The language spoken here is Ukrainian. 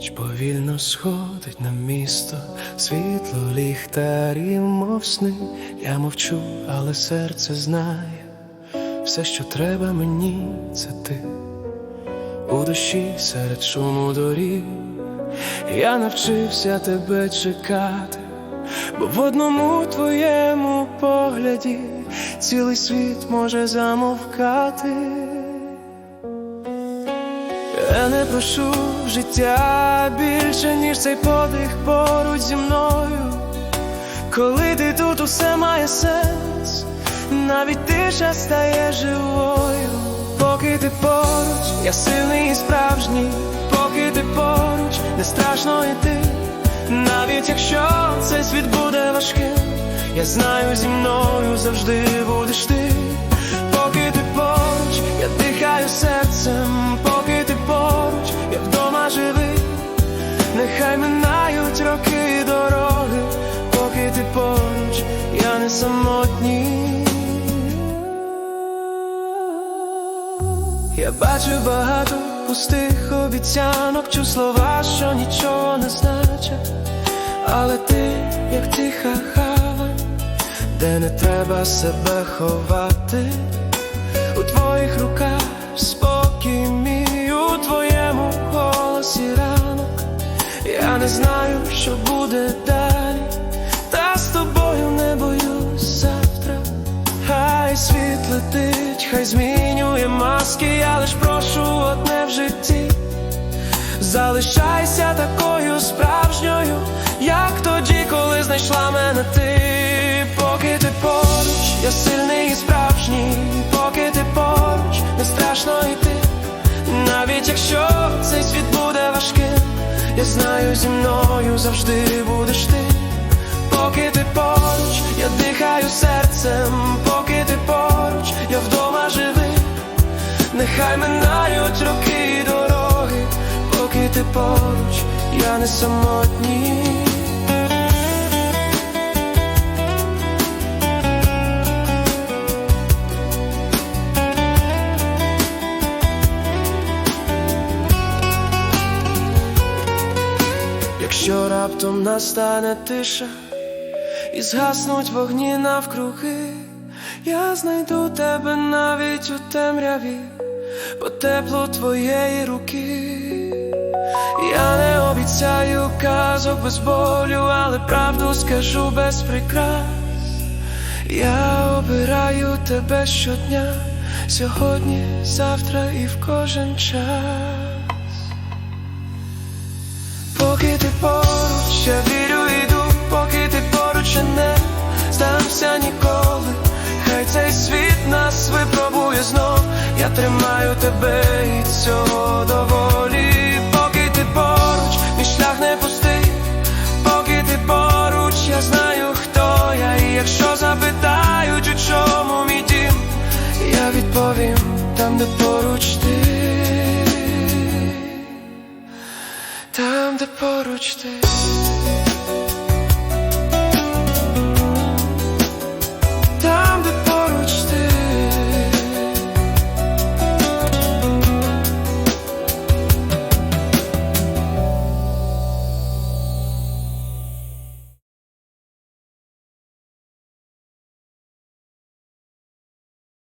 Ніч повільно сходить на місто, світло ліхтарів, мов сни. Я мовчу, але серце знає, все, що треба мені, це ти. У душі серед шуму доріг. Я навчився тебе чекати, бо в одному твоєму погляді цілий світ може замовкати. Я не прошу життя більше, ніж цей подих поруч зі мною. Коли ти тут усе має сенс, навіть тиша стає живою. Поки ти поруч, я сильний і справжній, поки ти поруч, не страшно йти. Навіть якщо цей світ буде важким, я знаю, зі мною завжди будеш ти. Я бачу багато пустих обіцянок, чу слова, що нічого не значать. Але ти, як тиха гавань, де не треба себе ховати, у твоїх руках спокій мій, у твоєму голосі ранок. Я не знаю, що буде далі, та з тобою не боюсь завтра. Хай світ летить, хай я лиш прошу одне в житті. Залишайся такою справжньою, як тоді, коли знайшла мене ти, поки ти поруч, я сильний і справжній, поки ти поруч, не страшно йти. Навіть якщо цей світ буде важким, я знаю, зі мною завжди будеш ти. Поки ти поруч, я дихаю серцем, Нехай минають роки і дороги, поки ти поруч, я не самотній. Якщо раптом настане тиша і згаснуть вогні навкруги, я знайду тебе навіть у темряві, по теплу твоєї руки. Я не обіцяю казок без болю, але правду скажу без прикрас. Я обираю тебе щодня, сьогодні, завтра і в кожен час. Поки ти поруч, я вірю і йду, поки ти поруч, я не здамся ніколи. Хай цей світ тримаю тебе і цього доволі. Поки ти поруч, мій шлях не пустий. Поки ти поруч, я знаю, хто я. І якщо запитають, у чому мій дім, я відповім там, де поруч ти там, де поруч ти.